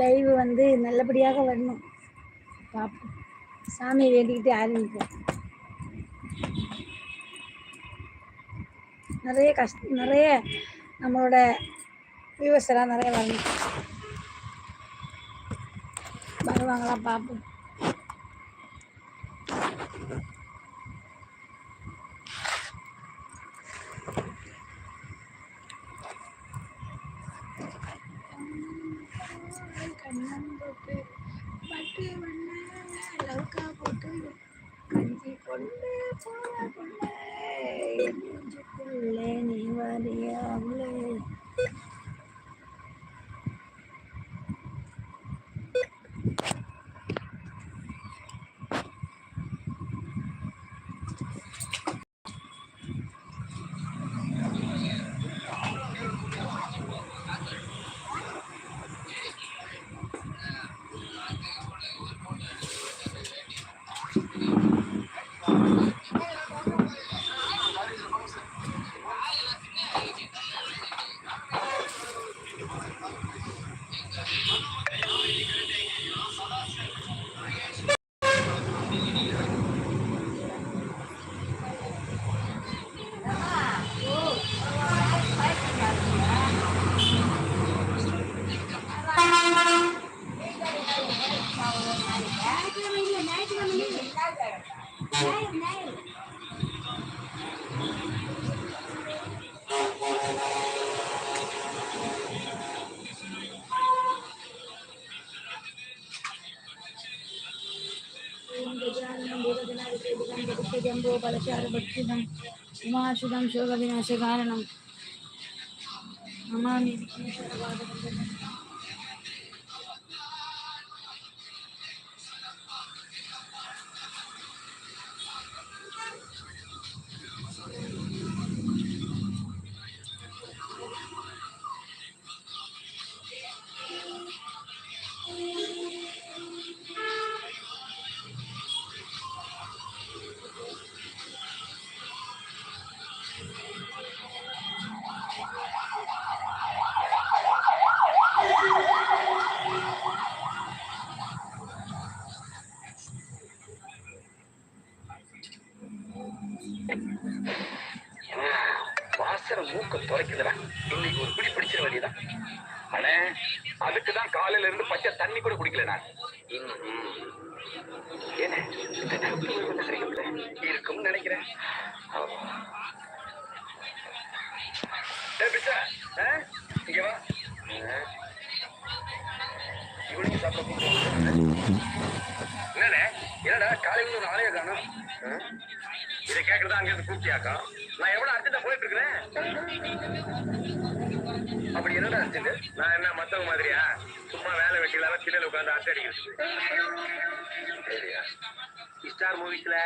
Live வந்து நல்லபடியாக வரணும். பார்ப்போம் சாமியை வேண்டிக்கிட்டு ஆரம்பிப்போம் நிறைய கஷ்ட நிறைய நம்மளோட வியூவர்ஸ் எல்லாம் நிறைய வரணும். வருவாங்களா? பார்ப்போம் దినాభిషేకం భక్తిజంబో బలశారభక్షితం ఉమాశుధం శోక இருந்து பச்சை தண்ணி கூட குடிக்கல நான். ம்ம். என்ன இந்த சரியில்லை இருக்கும்னு நினைக்கிறேன். ஆமா. ஏய் ஆ? இங்க வா. ஆ? இவனையும் சாப்பிட என்னடா காலையில ஒரு ஆளைய காணும். இதை கேட்கறதா அங்க இருந்து கூப்பிட்டியாக்கா? நான் எவ்வளவு அர்ஜென்டா போயிட்டு இருக்கிறேன்? அப்படி என்னடா அர்ஜென்ட் நான் என்ன மத்தவங்க மாதிரியா? சும்மா வேலை வெட்டி இல்லாம திண்ணையில உட்காந்து அரட்டை அடிக்கிறது. ஸ்டார் மூவிஸ்ல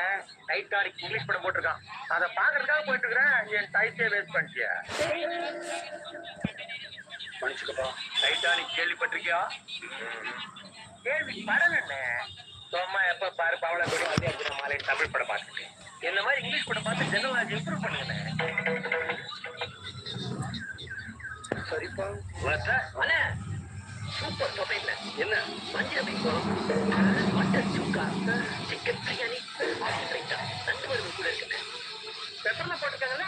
டைட்டானிக் இங்கிலீஷ் படம் போட்டிருக்கான். அதை பாக்குறதுக்காக போயிட்டு இருக்கிறேன் என் டைட்டே வேஸ்ட் பண்ணிட்டியா? மன்னிச்சுக்கப்பா. டைட்டானிக் கேள்விப்பட்டிருக்கியா? கேள்வி படம் என்ன சும்மா எப்ப பாரு பவள கூட அதே மாலை தமிழ் படம் பார்த்துட்டு என்ன மாதிரி இங்கிலீஷ் படம் பார்த்து ஜெனரல் இம்ப்ரூவ் பண்ணுங்க சூப்பர் தொகையில் என்ன? மஞ்சள் மட்டன் சுக்கா. சிக்கன் பிரியாணி ரைட்டா நண்டு வருது கூட இருக்குங்க பெப்பர்ல போட்டுருக்காங்கல்ல?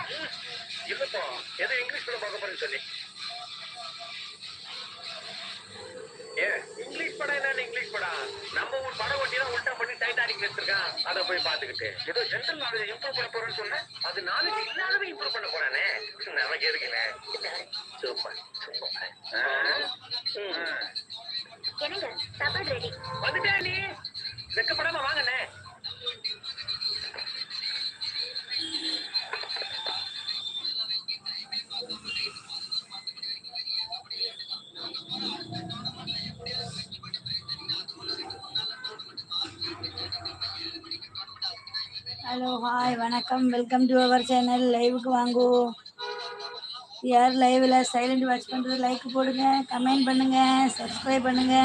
இல்லப்பா ஏதோ இங்கிலீஷ் படம் பார்க்க போறேன்னு சொல்லி ஏ இங்கிலீஷ் படம் என்ன இங்கிலீஷ் படம் நம்ம ஊர் படம் ஒட்டி தான் உல்டா பண்ணி டைட்டானிக் எடுத்திருக்கான் அதை போய் பாத்துக்கிட்டு ஏதோ ஜென்ரல் நாலேஜ் இம்ப்ரூவ் பண்ண போறேன்னு சொன்னேன். அது நாலேஜ் இல்லாதவே இம்ப்ரூவ் பண்ண போறானே. நமக்கு எதுக்குல சூப்பர். என்னங்க? சாப்பாடு ரெடி வந்துட்டேன் நீ வெக்கப்படாம வாங்கண்ணே. ஹலோ ஹாய் வணக்கம். வெல்கம் டு அவர் சேனல் லைவுக்கு வாங்கோ. யார் லைவில் சைலண்ட் வாட்ச் பண்ணுறது லைக் போடுங்க கமெண்ட் பண்ணுங்க சப்ஸ்கிரைப் பண்ணுங்க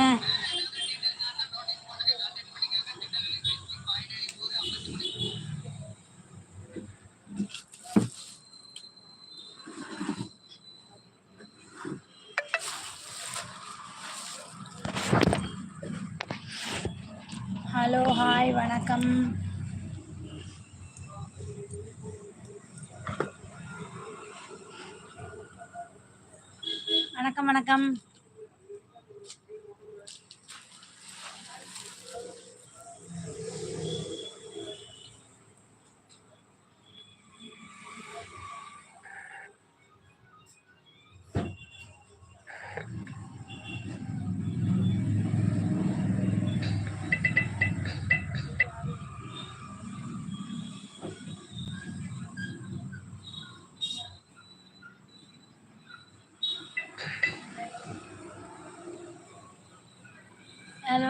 ஹலோ ஹாய் வணக்கம் வணக்கம் வணக்கம் ஹலோ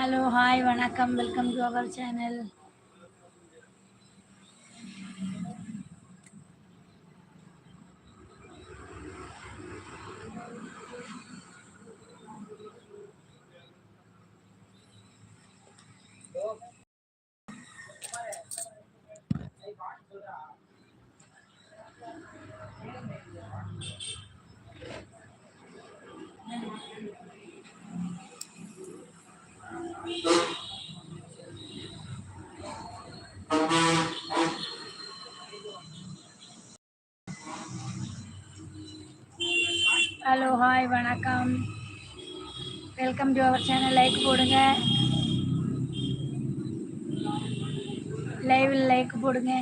ஹலோ ஹாய் வணக்கம். Welcome to our channel hello hi வணக்கம். Welcome to our channel like போடுங்க. லைவில் லைக் போடுங்க.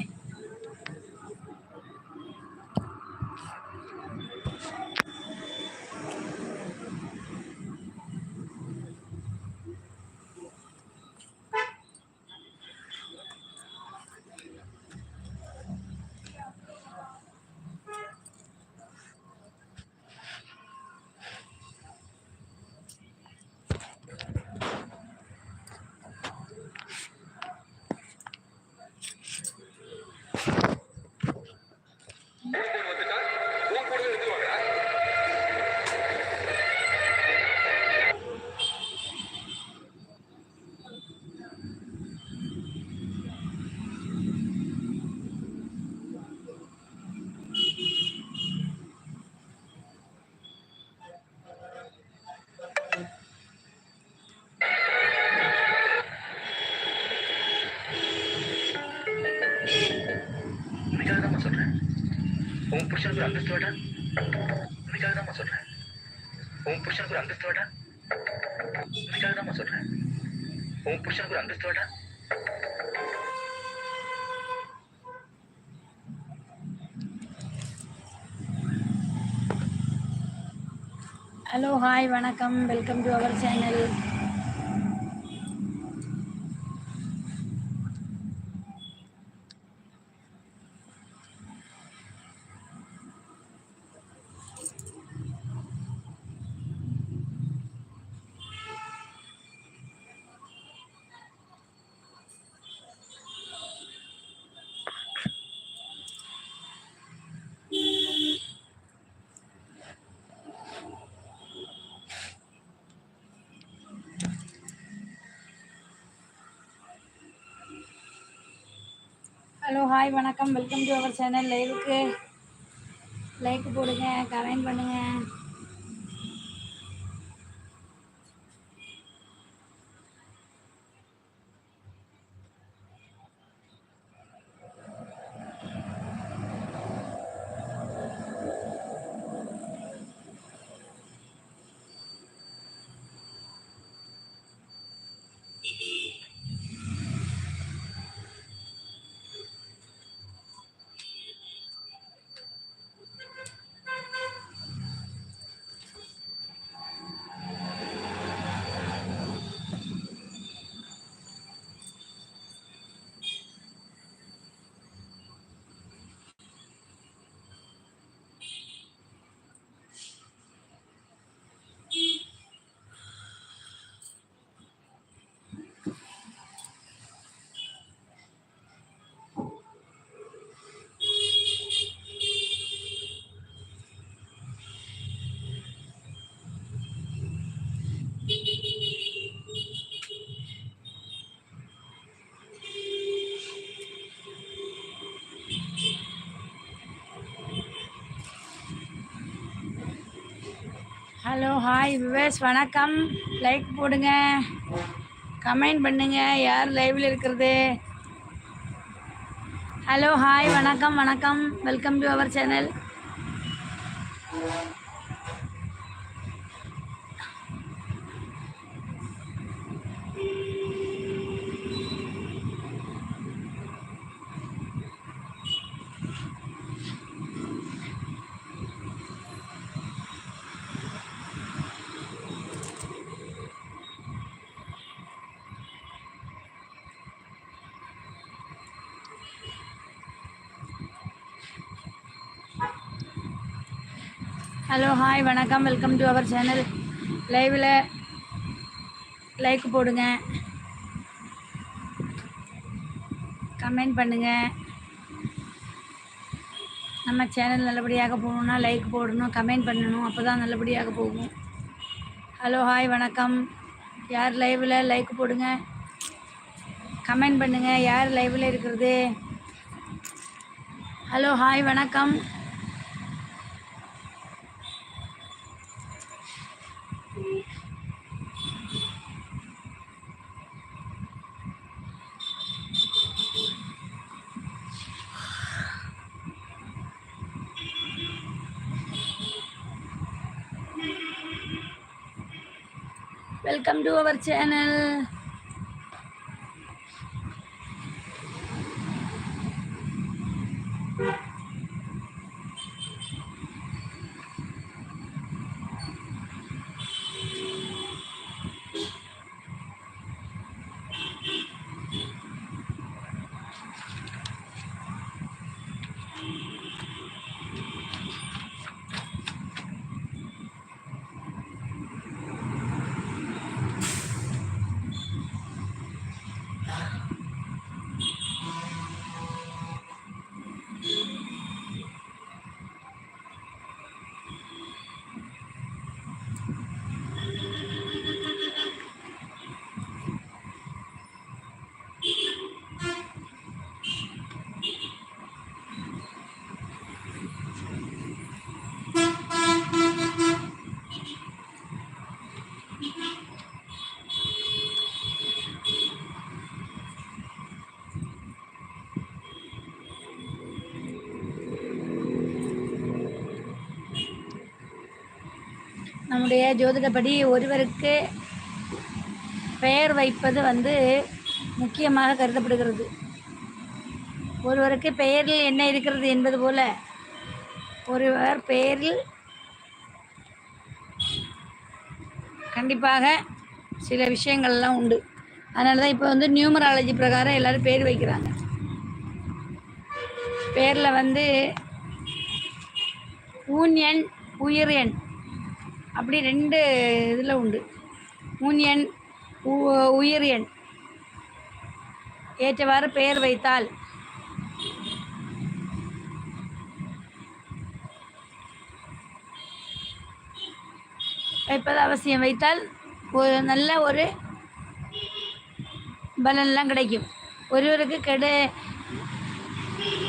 உன் புருஷனுக்கு ஒரு அந்தஸ்து வேடா உனக்காக தான் சொல்றேன் உன் புருஷனுக்கு ஒரு அந்தஸ்து வேடா உனக்காக தான் சொல்றேன் உன் புருஷனுக்கு ஒரு அந்தஸ்து வேடா ஹலோ ஹாய் வணக்கம். Welcome to our channel hello hi வணக்கம். வெல்கம் டு அவர் சேனல் லைவுக்கு லைக் போடுங்க கமெண்ட் பண்ணுங்க. ஹலோ ஹாய் விவேஸ் வணக்கம். லைக் போடுங்க. கமெண்ட் பண்ணுங்க. யார் லைவில் இருக்கிறது? ஹலோ ஹாய் வணக்கம் வணக்கம். Welcome to our channel hello hi வணக்கம். வெல்கம் டு அவர் சேனல் லைவில் லைக் போடுங்க. கமெண்ட் பண்ணுங்க. நம்ம சேனல் நல்லபடியாக போகணுன்னா லைக் போடணும் கமெண்ட் பண்ணணும் அப்போ தான் நல்லபடியாக போகும். ஹலோ ஹாய் வணக்கம். யார் லைவில் லைக் போடுங்க? கமெண்ட் பண்ணுங்கள் யார் லைவில் இருக்கிறது? ஹலோ ஹாய் வணக்கம். வெல்கம் டு அவர் சேனல் நம்முடைய ஜோதிடப்படி ஒருவருக்கு பெயர் வைப்பது வந்து முக்கியமாக கருதப்படுகிறது. ஒருவருக்கு பெயரில் என்ன இருக்கிறது என்பது போல ஒருவர் பெயரில் கண்டிப்பாக சில விஷயங்கள்லாம் உண்டு. அதனால தான் இப்போ வந்து நியூமராலஜி பிரகாரம் எல்லோரும் பேர் வைக்கிறாங்க. பேரில் வந்து ஊன் எண் உயிர் எண் அப்படி ரெண்டு இதில் உண்டு. முன் எண் உ- உயிர் எண். ஏற்றவாறு பெயர் வைத்தால். வைப்பது அவசியம். வைத்தால் ஒரு நல்ல ஒரு பலன்லாம் கிடைக்கும். ஒருவருக்கு கெடு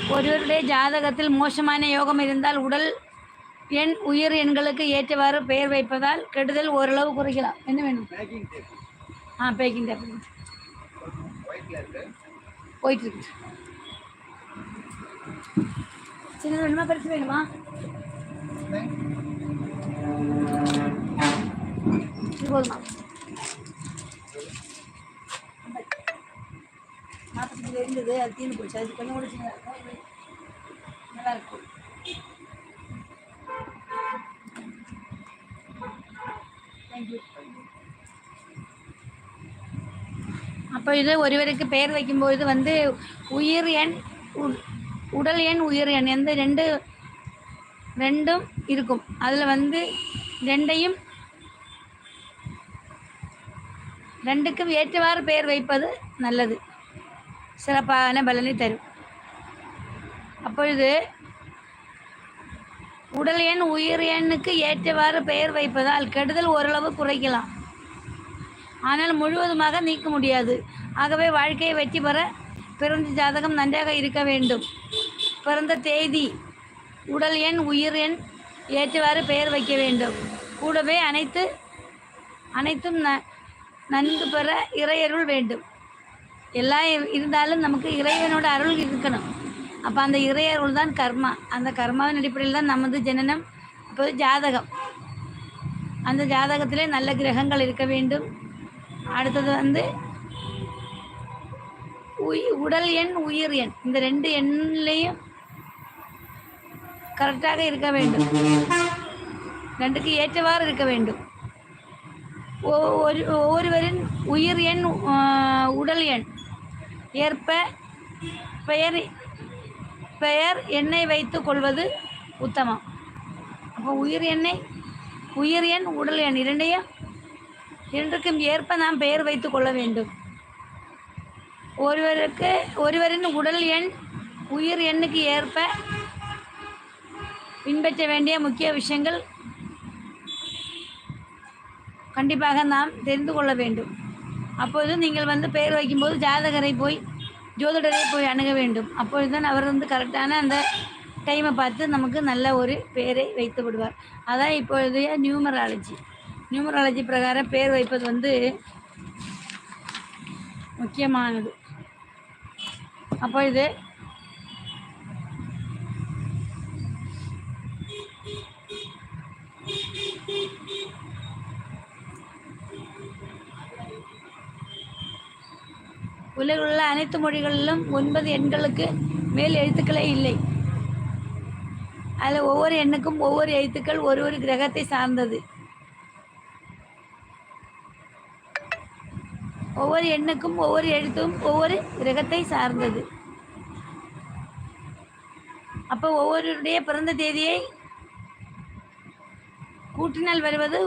ஒருவருடைய ஜாதகத்தில் மோசமான யோகம் இருந்தால் உடல் எண் உயிர் எண்களுக்கு ஏற்றவாறு பெயர் வைப்பதால் கெடுதல் ஓரளவு குறைக்கலாம். என்ன வேணும்? ஆ பேக்கிங் டேப் போயிட்டு இருக்கு சின்னது வேணுமா? பெருசு வேணுமா? போதுமா? நாற்பத்தஞ்சில் இருந்தது அது தீர்ந்து போச்சு. அது கொஞ்சம் கூட சின்னதா இருக்கும். நல்லா இருக்கும். அப்போ ஒருவருக்கு பெயர் வைக்கும்பொழுது வந்து உயிர் எண் உ- உடல் எண் உயிர் எண் எந்த ரெண்டு ரெண்டும் இருக்கும். அதில் வந்து ரெண்டையும் ரெண்டுக்கும் ஏற்றவாறு பெயர் வைப்பது நல்லது. சிறப்பான பலனை தரும். அப்பொழுது உடல் எண் உயிர் எண்ணுக்கு ஏற்றவாறு பெயர் வைப்பதால் கெடுதல் ஓரளவு குறைக்கலாம். ஆனால் முழுவதுமாக நீக்க முடியாது. ஆகவே வாழ்க்கையை வெற்றி பெற பிறந்த ஜாதகம் நன்றாக இருக்க வேண்டும். பிறந்த தேதி உடல் எண் உயிர் எண் ஏற்றவாறு பெயர் வைக்க வேண்டும். கூடவே அனைத்து அனைத்தும் ந நன்கு பெற இறையருள் வேண்டும். எல்லாம் இருந்தாலும் நமக்கு இறைவனோட அருள் இருக்கணும். அப்போ அந்த இறையருள் தான் கர்மா. அந்த கர்மாவின் அடிப்படையில் தான் நமது ஜனனம் இப்போது ஜாதகம். அந்த ஜாதகத்திலே நல்ல கிரகங்கள் இருக்க வேண்டும். அடுத்தது வந்து உய் உடல் எண் உயிர் எண். இந்த ரெண்டு எண்ணிலையும் கரெக்டாக இருக்க வேண்டும். ரெண்டுக்கு ஏற்றவாறு இருக்க வேண்டும். ஒ- ஒரு ஒவ்வொருவரின் உயிர் எண் உடல் எண். ஏற்ப பெயர் பெயர் எண்ணை வைத்து கொள்வது உத்தமம். அப்போ உயிர் எண்ணெய் உயிர் எண் உடல் எண் இரண்டையும் இரண்டுக்கும் ஏற்ப நாம் பெயர் வைத்து கொள்ள வேண்டும். ஒருவருக்கு ஒருவரின் உடல் எண் உயிர் எண்ணுக்கு ஏற்ப பின்பற்ற வேண்டிய முக்கிய விஷயங்கள் கண்டிப்பாக நாம் தெரிந்து கொள்ள வேண்டும். அப்பொழுது நீங்கள் வந்து பெயர் வைக்கும்போது ஜாதகரை போய் ஜோதிடரை போய் அணுக வேண்டும். அப்பொழுது தான் அவர் வந்து கரெக்டான அந்த டைமை பார்த்து நமக்கு நல்ல ஒரு பெயரை வைத்து விடுவார். அதான் இப்பொழுதைய நியூமராலஜி. நியூமராலஜி பிரகாரம் பெயர் வைப்பது வந்து முக்கியமானது. அப்பொழுது உலகில் உள்ள அனைத்து மொழிகளிலும் ஒன்பது எண்களுக்கு மேல் எழுத்துக்களே இல்லை. அதில் ஒவ்வொரு எண்ணுக்கும் ஒவ்வொரு எழுத்துக்கள் ஒரு ஒரு கிரகத்தை சார்ந்தது. ஒவ்வொரு எண்ணுக்கும் ஒவ்வொரு எழுத்தும் ஒவ்வொரு கிரகத்தை சார்ந்தது. அப்போ ஒவ்வொருடைய பிறந்த தேதியை கூட்டினால் வருவது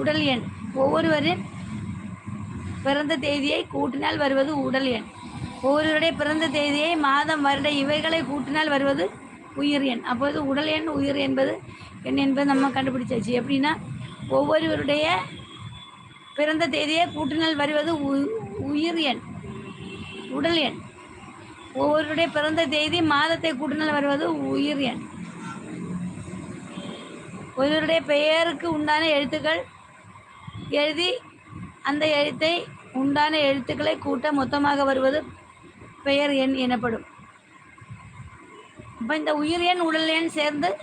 உடல் எண். ஒவ்வொருவரின் பிறந்த தேதியை கூட்டினால் வருவது உடல் எண். ஒவ்வொருவருடைய பிறந்த தேதியை மாதம் வருட இவைகளை கூட்டினால் வருவது உயிர் எண். அப்போது உடல் எண் உயிர் என்பது எண் என்பது நம்ம கண்டுபிடிச்சாச்சு. எப்படின்னா ஒவ்வொருவருடைய பிறந்த தேதியை கூட்டினால் வருவது உ- உயிர் எண் உடல் எண். ஒவ்வொருடைய பிறந்த தேதி மாதத்தை கூட்டினால் வருவது உயிர் எண். ஒருவருடைய பெயருக்கு உண்டான எழுத்துக்கள் எழுதி அந்த எழுத்தை உண்டான எழுத்துக்களை கூட்ட மொத்தமாக வருவது பெயர் எண் எனப்படும். இப்போ இந்த உயிர் எண் உடல் எண் சேர்ந்து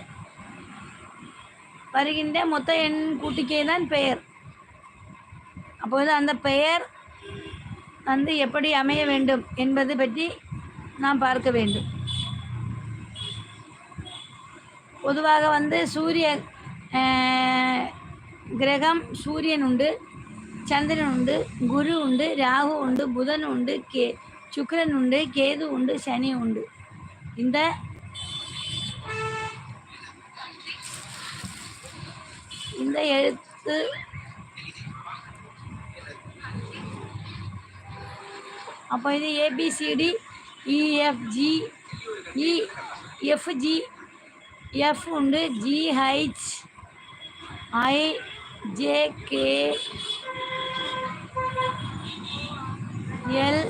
வருகின்ற மொத்த எண் கூட்டிக்கை தான் பெயர். அப்போது அந்த பெயர் வந்து எப்படி அமைய வேண்டும் என்பது பற்றி நாம் பார்க்க வேண்டும். பொதுவாக வந்து சூரிய கிரகம் சூரியன் உண்டு சந்திரன் உண்டு குரு உண்டு ராகு உண்டு புதன் உண்டு கே சுக்கரன் உண்டு கேது உண்டு சனி உண்டு. இந்த இந்த எழுத்து அப்போ இது A B C D E F G E F G F உண்டு. G H I J K L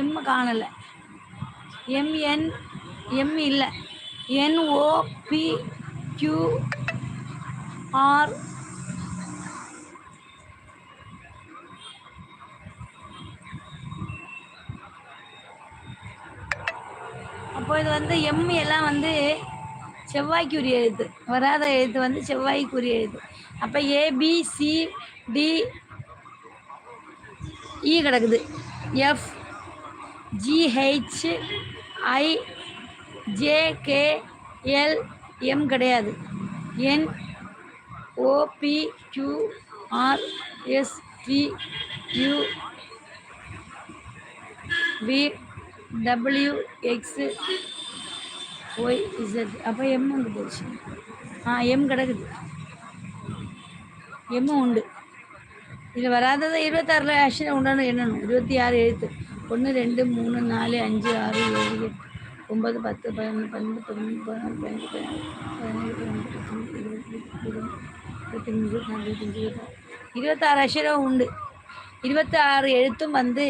M காணலை. M N M இல்லை. N O P Q R. அப்போ இது வந்து எம் எல்லாம் வந்து செவ்வாய்க்குரிய எழுத்து. வராத எழுத்து வந்து செவ்வாய்க்குரிய எழுத்து. அப்போ A B C D E e கிடக்குது. F G H I J K L M கிடையாது. N O P V W X Y Z அப்போ எம் உண்டு போச்சு. ஆ எம் கிடக்குது. எம் உண்டு. இதில் வராததை இருபத்தாறில் ஆக்சுவலாக உண்டான எண்ணணும். இருபத்தி ஆறு எழுத்து. ஒன்று ரெண்டு மூணு நாலு அஞ்சு ஆறு ஏழு எட்டு ஒம்பது பத்து பதினொன்று பன்னெண்டு பதிமூணு பதினாலு பதினஞ்சு பதினாறு பதினேழு பதினெட்டு பத்தொம்பது இருபது இருபத்தி இருபத்தஞ்சு இருபத்தாறு இருபத்தாறு அக்ஷரம் உண்டு. இருபத்தாறு எழுத்தும் வந்து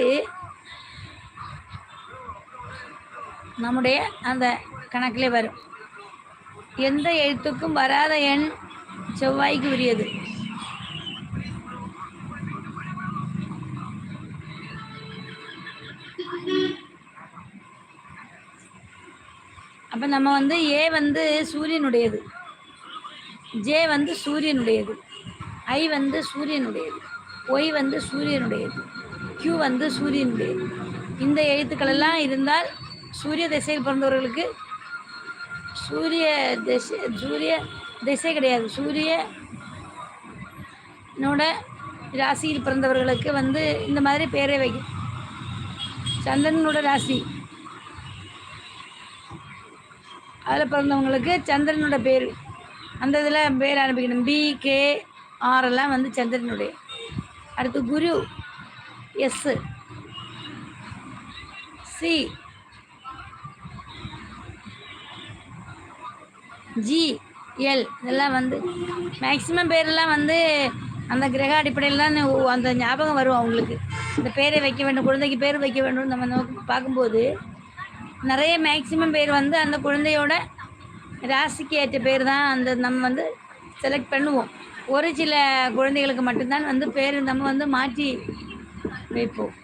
நம்முடைய அந்த கணக்கிலே வரும். எந்த எழுத்துக்கும் வராத எண் செவ்வாய்க்கு உரியது. அப்போ நம்ம வந்து ஏ வந்து சூரியனுடையது. ஜே வந்து சூரியனுடையது. ஐ வந்து சூரியனுடையது. ஒய் வந்து சூரியனுடையது. கியூ வந்து சூரியனுடையது. இந்த எழுத்துக்கள் எல்லாம் இருந்தால் சூரிய திசையில் பிறந்தவர்களுக்கு சூரிய திசை சூரிய திசை கிடையாது. சூரியனோட ராசியில் பிறந்தவர்களுக்கு வந்து இந்த மாதிரி பேரே வைக்கும் சந்திரனோட ராசி. அதில் பிறந்தவங்களுக்கு சந்திரனோட பேர் அந்த இதில் பேர் ஆரம்பிக்கணும். பி கே ஆர்எல்லாம் வந்து சந்திரனுடைய. அடுத்து குரு எஸ் சி ஜி எல் இதெல்லாம் வந்து மேக்சிமம் பேரெல்லாம் வந்து அந்த கிரக அடிப்படையில் தான் அந்த ஞாபகம் வரும் அவங்களுக்கு. இந்த பேரை வைக்க வேண்டும் குழந்தைக்கு பேர் வைக்க வேண்டும் நம்ம நோக்கி பார்க்கும்போது நிறைய மேக்சிமம் பேர் வந்து அந்த குழந்தையோட ராசிக்கு ஏற்ற பேர் தான் அந்த நம்ம வந்து செலக்ட் பண்ணுவோம். ஒரு சில குழந்தைகளுக்கு மட்டும்தான் வந்து பேர் நம்ம வந்து மாற்றி வைப்போம்.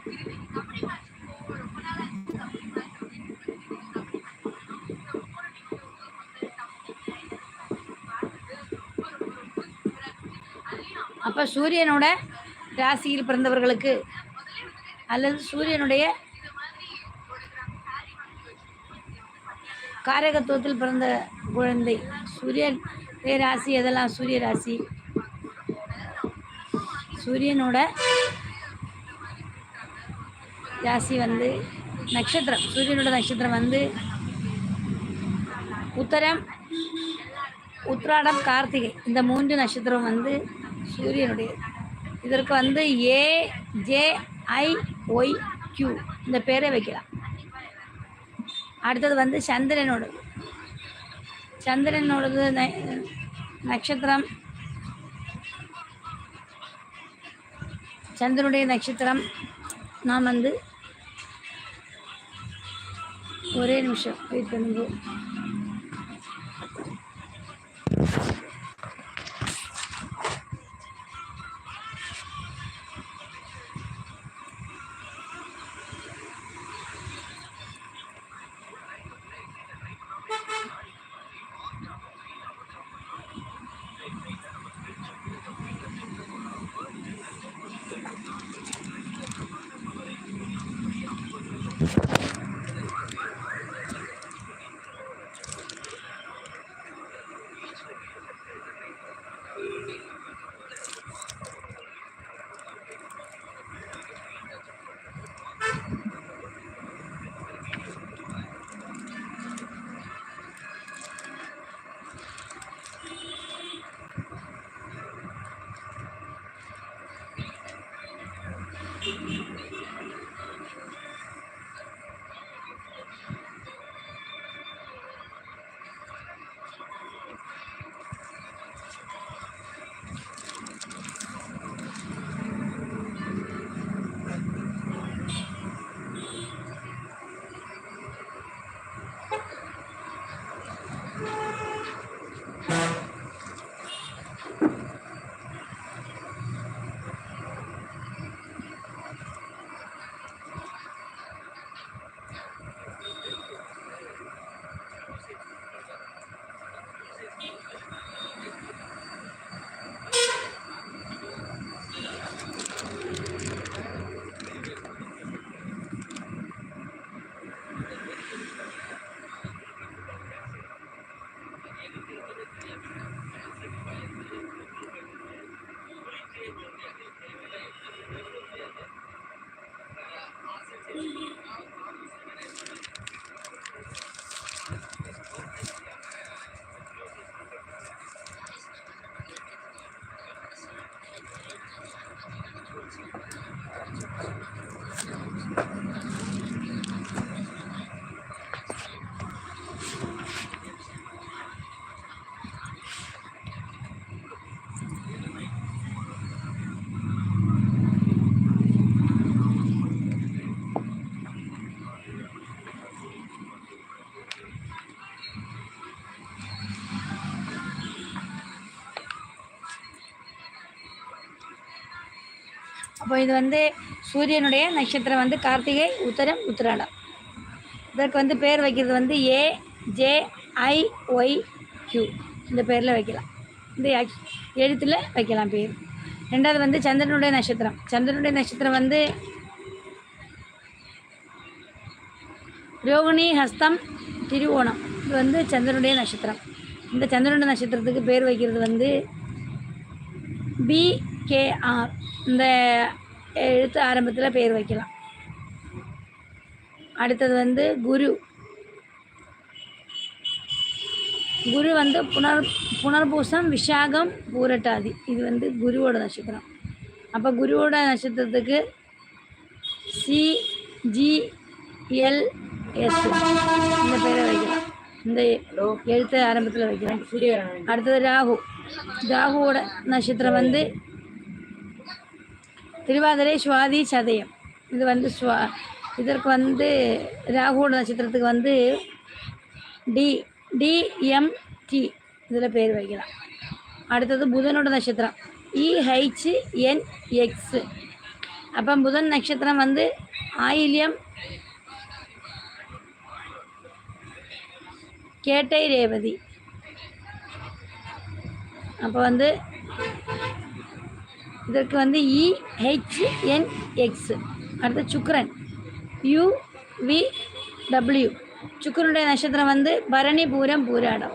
அப்போ சூரியனோட ராசியில் பிறந்தவர்களுக்கு அல்லது சூரியனுடைய காரகத்துவத்தில் பிறந்த குழந்தை சூரியன் ராசி எதெல்லாம் சூரிய ராசி சூரியனோட ராசி வந்து நட்சத்திரம். சூரியனோட நட்சத்திரம் வந்து உத்தரம் உத்ராடம் கார்த்திகை. இந்த மூன்று நட்சத்திரம் வந்து சூரியனுடைய இதற்கு வந்து A J I Y Q இந்த பேரை வைக்கலாம். அடுத்தது வந்து சந்திரனோடது சந்திரனோடது நட்சத்திரம். சந்திரனுடைய நட்சத்திரம். நான் வந்து ஒரே நிமிஷம் வெயிட் பண்ணுங்க. அப்போ இது வந்து சூரியனுடைய நட்சத்திரம் வந்து கார்த்திகை உத்தரம் உத்திராடம். இதற்கு வந்து பேர் வைக்கிறது வந்து A J I Y Q இந்த பேரில் வைக்கலாம். இந்த எழுத்தில் வைக்கலாம் பேர். ரெண்டாவது வந்து சந்திரனுடைய நட்சத்திரம். சந்திரனுடைய நட்சத்திரம் வந்து ரோகிணி ஹஸ்தம் திருவோணம். இது வந்து சந்திரனுடைய நட்சத்திரம். இந்த சந்திரனுடைய நட்சத்திரத்துக்கு பேர் வைக்கிறது வந்து பிகேஆர் இந்த எழுத்து ஆரம்பத்தில் பேர் வைக்கலாம். அடுத்தது வந்து குரு. குரு வந்து புனர் புனர்பூசம் விஷாகம் பூரட்டாதி. இது வந்து குருவோட நட்சத்திரம். அப்போ குருவோட நட்சத்திரத்துக்கு சி ஜி எல் எஸ் இந்த பேரை வைக்கலாம். இந்த எழுத்து ஆரம்பத்தில் வைக்கலாம். அடுத்தது ராகு. ராகுவோட நட்சத்திரம் வந்து திருவாதிரை சுவாதி சதயம். இது வந்து சுவா இதற்கு வந்து ராகுவோட நட்சத்திரத்துக்கு வந்து டி டிஎம்டி இதில் பேர் வைக்கலாம். அடுத்தது புதனோட நட்சத்திரம். E இஹெச்என்எக்ஸ் அப்போ புதன் நட்சத்திரம் வந்து ஆயில்யம் கேட்டை ரேவதி. அப்போ வந்து இதற்கு வந்து e, இஹெச்என்எக்ஸ் அடுத்து சுக்கிரன். யூ வி டபிள்யூ நட்சத்திரம் வந்து பரணி பூரம் பூராடம்.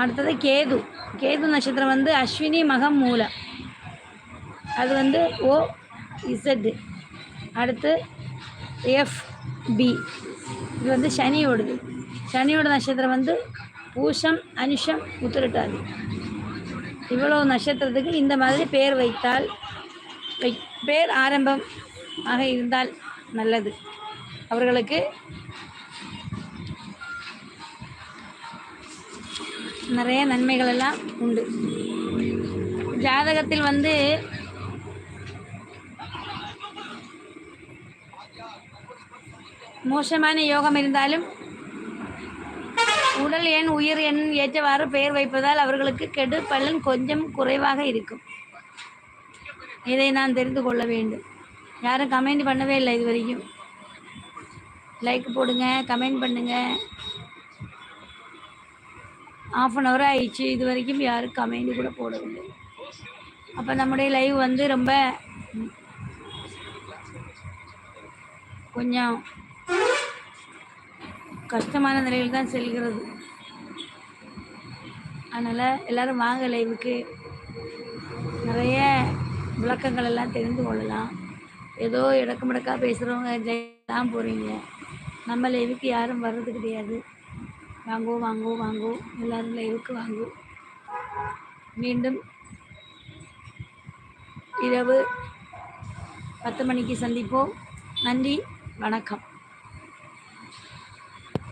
அடுத்தது கேது. கேது நட்சத்திரம் வந்து அஸ்வினி மகம் மூலம் அது வந்து ஓ இசட் அடுத்து எஃப் பி இது வந்து சனியோடது. சனியோட நட்சத்திரம் வந்து பூஷம் அனுஷம் உத்திரட்டாதி. இவ்வளோ நட்சத்திரத்துக்கு இந்த மாதிரி பேர் வைத்தால் வை பேர் ஆரம்பம் ஆக இருந்தால் நல்லது. அவர்களுக்கு நிறைய நன்மைகள் எல்லாம் உண்டு. ஜாதகத்தில் வந்து மோசமான யோகம் இருந்தாலும் உடல் எண் உயிர் எண் ஏற்றவாறு பெயர் வைப்பதால் அவர்களுக்கு கெடு பலன் கொஞ்சம் குறைவாக இருக்கும். இதை நான் தெரிந்து கொள்ள வேண்டும். யாரும் கமெண்ட் பண்ணவே இல்லை இது வரைக்கும் லைக் போடுங்க கமெண்ட் பண்ணுங்கள் ஆஃப் அன் ஹவர் ஆயிடுச்சு. இது வரைக்கும் யாரும் கமெண்ட் கூட போடவில்லை. அப்போ நம்முடைய லைவ் வந்து ரொம்ப கொஞ்சம் கஷ்டமான நிலையில் தான் செல்கிறது. அதனால் எல்லோரும் வாங்க லைவுக்கு. நிறைய விளக்கங்கள் எல்லாம் தெரிந்து கொள்ளலாம். ஏதோ இடக்கு முடக்கா பேசுகிறவங்க ஜெயலாம் போகிறீங்க நம்ம லைவுக்கு யாரும் வர்றது கிடையாது. வாங்கோ வாங்கோ வாங்கோ. எல்லோரும் லைவுக்கு வாங்கோ. மீண்டும் இரவு பத்து மணிக்கு சந்திப்போம். நன்றி வணக்கம்.